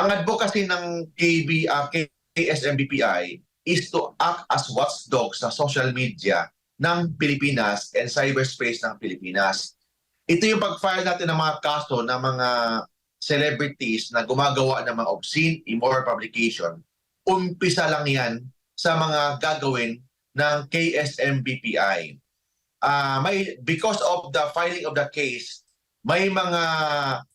Ang advocacy ng KB, uh, KSMBPI is to act as watchdog sa social media ng Pilipinas and cyberspace ng Pilipinas. Ito yung pag-file natin ng mga kaso ng mga celebrities na gumagawa ng mga obscene, immoral publication. Umpisa lang yan sa mga gagawin ng KSMBPI. Ah, may because of the filing of the case, may mga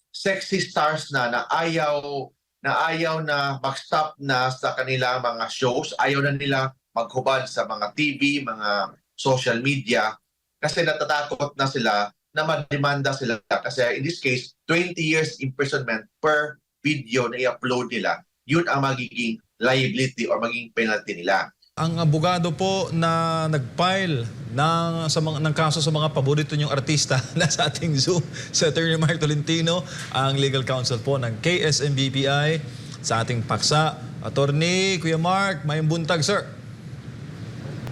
sexy stars na na ayaw na ayaw na mag-stop na sa kanilang mga shows, ayaw na nila maghubad sa mga TV, mga social media kasi natatakot na sila na mademanda sila. Kasi in this case 20 years imprisonment per video na i-upload nila yun ang magiging liability or magiging penalty nila Ang abogado po na nag-file ng, sa mga, ng kaso sa mga paborito niyong artista na sa ating Zoom, si Attorney Mark Tolentino, ang legal counsel po ng KSMBPI sa ating paksa. Attorney, Kuya Mark, may buntag, sir.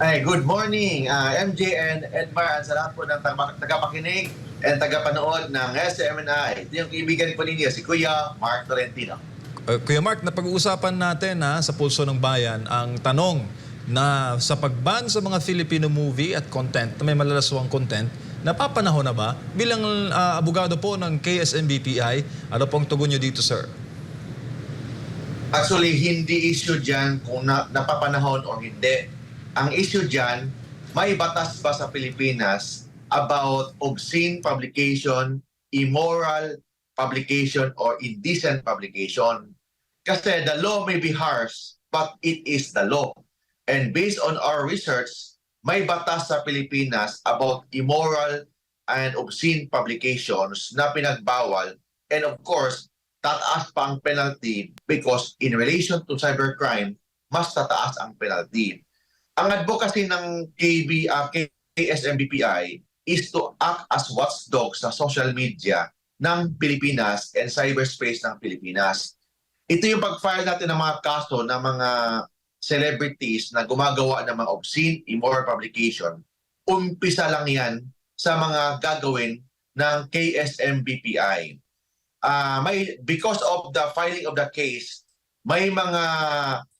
Ay, good morning ah, MJ and Edmar at sa lahat po ng tag- tagapakinig and tagapanood ng SMNI. Ito yung kaibigan ko ninyo, si Kuya Mark Tolentino. Uh, Kuya Mark, napag-uusapan natin ha, sa Pulso ng Bayan ang tanong na sa pagban sa mga Filipino movie at content na may malalaswang content, napapanahon na ba? Bilang uh, abogado po ng KSMBPI, ano pong tugon nyo dito, sir? Actually, hindi issue dyan kung na, napapanahon o hindi. Ang issue dyan, may batas ba sa Pilipinas about obscene publication, immoral publication, or indecent publication? Kasi the law may be harsh, but it is the law. And based on our research, may batas sa Pilipinas about immoral and obscene publications na pinagbawal. And of course, tataas pa ang penalty because in relation to cybercrime, mas tataas ang penalty. Ang advocacy ng KB, uh, KSMBPI is to act as watchdog sa social media ng Pilipinas and cyberspace ng Pilipinas. Ito yung pag-file natin ng mga kaso ng mga celebrities na gumagawa ng mga obscene, immoral publication. Umpisa lang yan sa mga gagawin ng KSMBPI ah may because of the filing of the case, may mga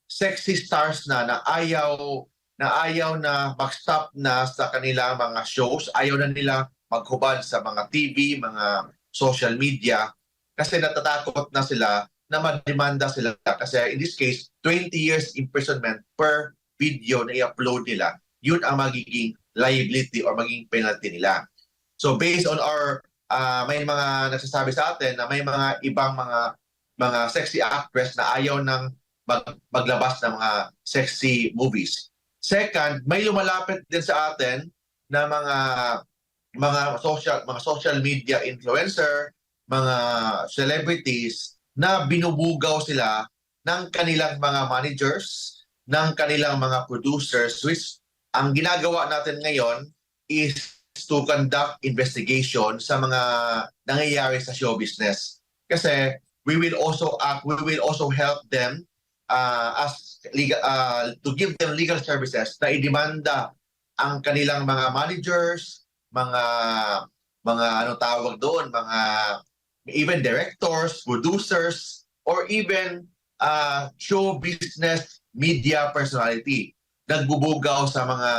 sexy stars na na ayaw na ayaw na mag-stop na sa kanilang mga shows, ayaw na nila maghubad sa mga TV, mga social media kasi natatakot na sila na mademanda sila kasi in this case 20 years imprisonment per video na i-upload nila yun ang magiging liability or magiging penalty nila so based on our ah, may mga nagsasabi sa atin na may mga ibang mga mga sexy actress na ayaw ng mag- maglabas ng mga sexy movies. Second, may lumalapit din sa atin na mga mga social mga social media influencer, mga celebrities na binubugaw sila ng kanilang mga managers, ng kanilang mga producers which ang ginagawa natin ngayon is to conduct investigation sa mga nangyayari sa show business. Kasi we will also act, we will also help them uh, as legal, uh, to give them legal services na idemanda ang kanilang mga managers, mga mga ano tawag doon, mga even directors, producers, or even uh, show business media personality nagbubugaw sa mga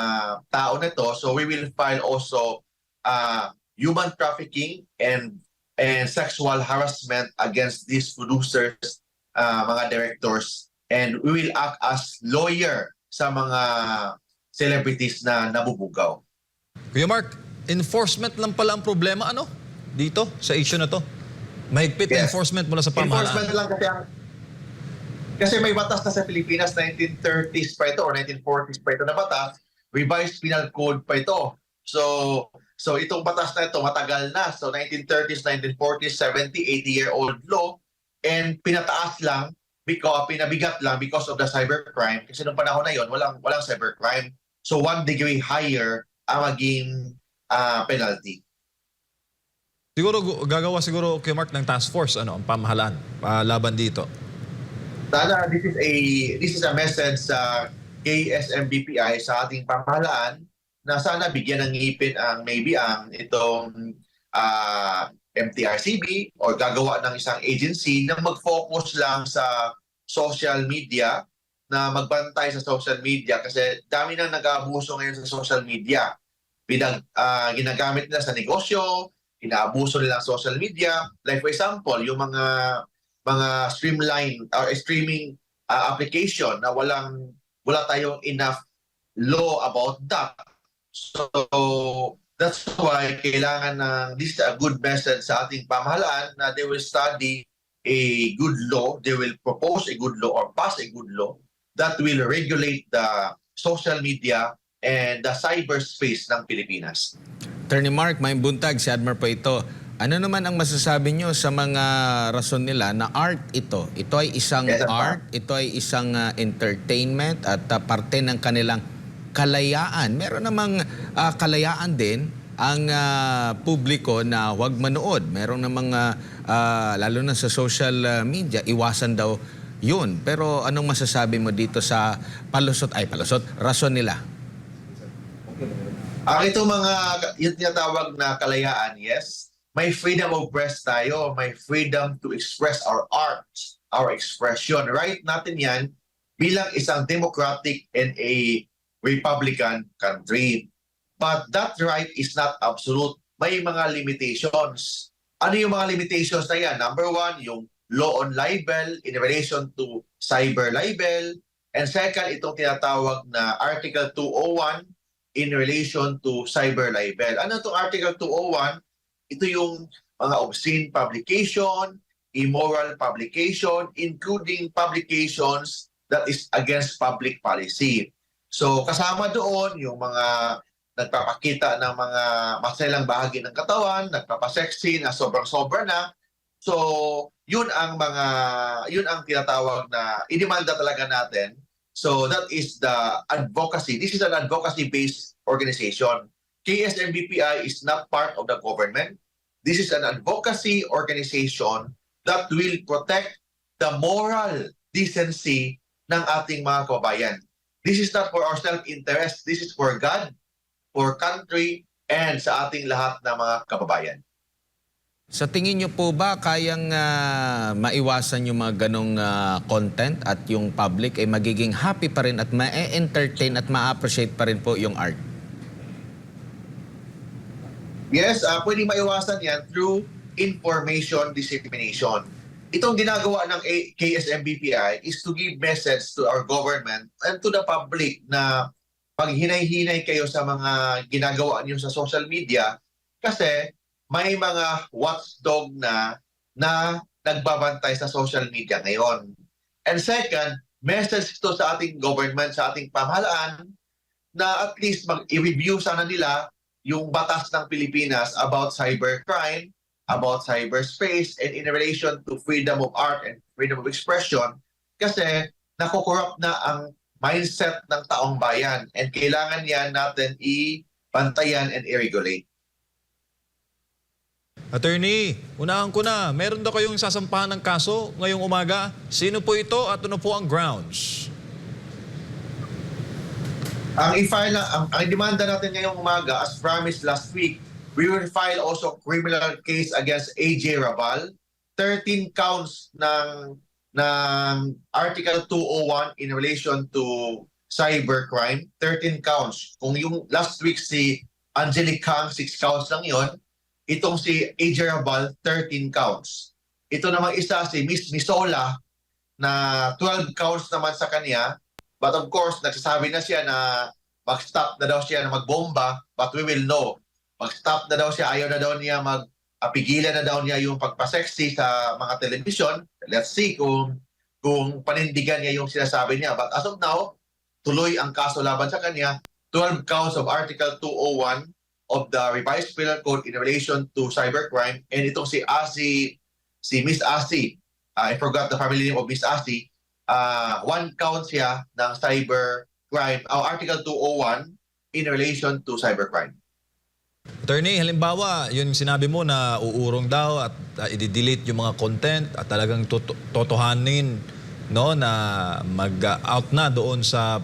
tao na to. So we will file also uh, human trafficking and and sexual harassment against these producers, uh, mga directors, and we will act as lawyer sa mga celebrities na nabubugaw. Kuya Mark, enforcement lang pala ang problema, ano? Dito, sa issue na to. Mahigpit Yes. enforcement mula sa Enforcement pamahalaan. lang kasi ang kasi may batas na sa Pilipinas 1930s pa ito or 1940s pa ito na batas, revised penal code pa ito. So so itong batas na ito matagal na. So 1930s, 1940s, 70, 80 year old law and pinataas lang because pinabigat lang because of the cybercrime kasi nung panahon na yon walang walang cybercrime. So one degree higher ang maging ah, penalty. Siguro gu- gagawa siguro Kuya Mark ng task force, ano, ang pamahalaan, uh, laban dito. Sana this is a this is a message sa KSMBPI sa ating pamahalaan na sana bigyan ng ngipin ang maybe ang itong ah, MTRCB or gagawa ng isang agency na mag-focus lang sa social media na magbantay sa social media kasi dami nang nag-aabuso ngayon sa social media. Pinag, ah, ginagamit nila sa negosyo, inaabuso nila social media. Like for example, yung mga mga streamline or streaming ah, application na walang wala tayong enough law about that. So that's why kailangan ng this is a good message sa ating pamahalaan na they will study a good law, they will propose a good law or pass a good law that will regulate the social media and the cyberspace ng Pilipinas. Attorney Mark, may buntag, si Admar po ito. Ano naman ang masasabi nyo sa mga rason nila na art ito? Ito ay isang Yes, art, ito ay isang ah, entertainment at ah, parte ng kanilang kalayaan. Meron namang ah, kalayaan din ang ah, publiko na huwag manood. Meron namang, ah, ah, lalo na sa social media, iwasan daw yun. Pero anong masasabi mo dito sa palusot, ay palusot, rason nila? Ang ito mga yung tinatawag na kalayaan, yes, may freedom of press tayo, may freedom to express our art, our expression. Right natin yan bilang isang democratic and a republican country. But that right is not absolute. May mga limitations. Ano yung mga limitations na yan? Number one, yung law on libel in relation to cyber libel. And second, itong tinatawag na Article 201 in relation to cyber libel. Ano itong Article 201? Ito yung mga obscene publication, immoral publication, including publications that is against public policy. So kasama doon yung mga nagpapakita ng mga maselang bahagi ng katawan, nagpapasexy na sobrang-sobra na. So yun ang mga yun ang tinatawag na inimanda talaga natin So that is the advocacy. This is an advocacy-based organization. KSMBPI is not part of the government. This is an advocacy organization that will protect the moral decency ng ating mga kababayan. This is not for our self-interest. This is for God, for country, and sa ating lahat ng mga kababayan. Sa tingin niyo po ba kayang ah, maiwasan yung mga ganong ah, content at yung public ay magiging happy pa rin at ma-entertain at ma-appreciate pa rin po yung art? Yes, uh, pwedeng maiwasan yan through information dissemination. Itong ginagawa ng KSMBPI is to give message to our government and to the public na pag hinay-hinay kayo sa mga ginagawa niyo sa social media kasi may mga watchdog na na nagbabantay sa social media ngayon. And second, message to sa ating government, sa ating pamahalaan na at least mag-review sana nila yung batas ng Pilipinas about cybercrime, about cyberspace, and in relation to freedom of art and freedom of expression kasi nakokorrupt na ang mindset ng taong bayan and kailangan yan natin i-bantayan and i-regulate. Attorney, unahan ko na. Meron daw kayong sasampahan ng kaso ngayong umaga. Sino po ito at ano po ang grounds? Ang i-file na, ang, ang demanda natin ngayong umaga, as promised last week, we will file also criminal case against AJ Rabal. 13 counts ng ng Article 201 in relation to cybercrime. 13 counts. Kung yung last week si Angelic Kang, 6 counts lang yon itong si AJ Rabal, 13 counts. Ito namang isa si Miss Misola na 12 counts naman sa kanya But of course, nagsasabi na siya na mag-stop na daw siya na magbomba, but we will know. Mag-stop na daw siya, ayaw na daw niya mag pigilan na daw niya yung pagpa-sexy sa mga television. Let's see kung kung panindigan niya yung sinasabi niya. But as of now, tuloy ang kaso laban sa kanya. 12 counts of Article 201 of the Revised Penal Code in relation to cybercrime. And itong si Asi, si Miss Asi, I forgot the family name of Miss Asi, uh, one count siya ng cyber crime, uh, Article 201 in relation to cybercrime. Attorney, halimbawa, yun sinabi mo na uurong daw at uh, i-delete yung mga content at talagang toto- totohanin no na mag-out na doon sa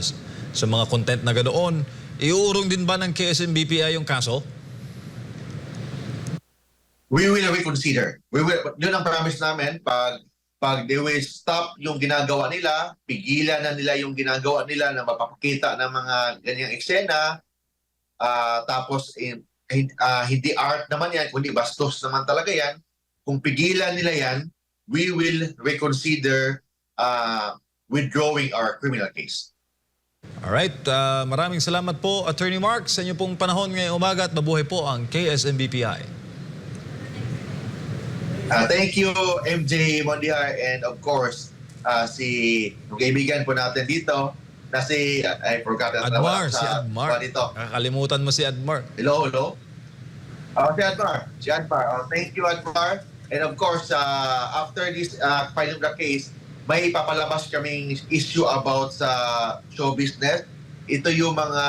s- sa mga content na ganoon. Iuurong din ba ng KSMBPI yung kaso? we will reconsider. We will, yun ang promise namin pag pag they will stop yung ginagawa nila, pigilan na nila yung ginagawa nila na mapapakita ng mga ganyang eksena, ah, tapos in, hin- ah, hindi art naman yan, kundi bastos naman talaga yan. Kung pigilan nila yan, we will reconsider ah, withdrawing our criminal case. Alright, ah, maraming salamat po Attorney Mark sa inyo pong panahon ngayong umaga at mabuhay po ang KSMBPI. Ah, thank you, MJ Mondiar, and of course, ah, si kaibigan po natin dito, na si, I forgot na Admar, si Admar. Dito. Nakakalimutan mo si Admar. Hello, hello. Oh, si Admar. Si Admar. Oh, thank you, Admar. And of course, uh, after this uh, filing the case, may papalabas kaming issue about sa show business. Ito yung mga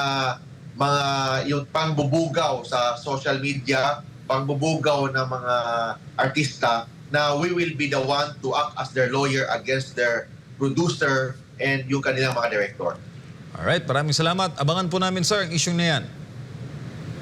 mga yung pangbubugaw sa social media, pangbubugaw ng mga artista na we will be the one to act as their lawyer against their producer and yung kanilang mga director. Alright, maraming salamat. Abangan po namin sir ang isyong na yan.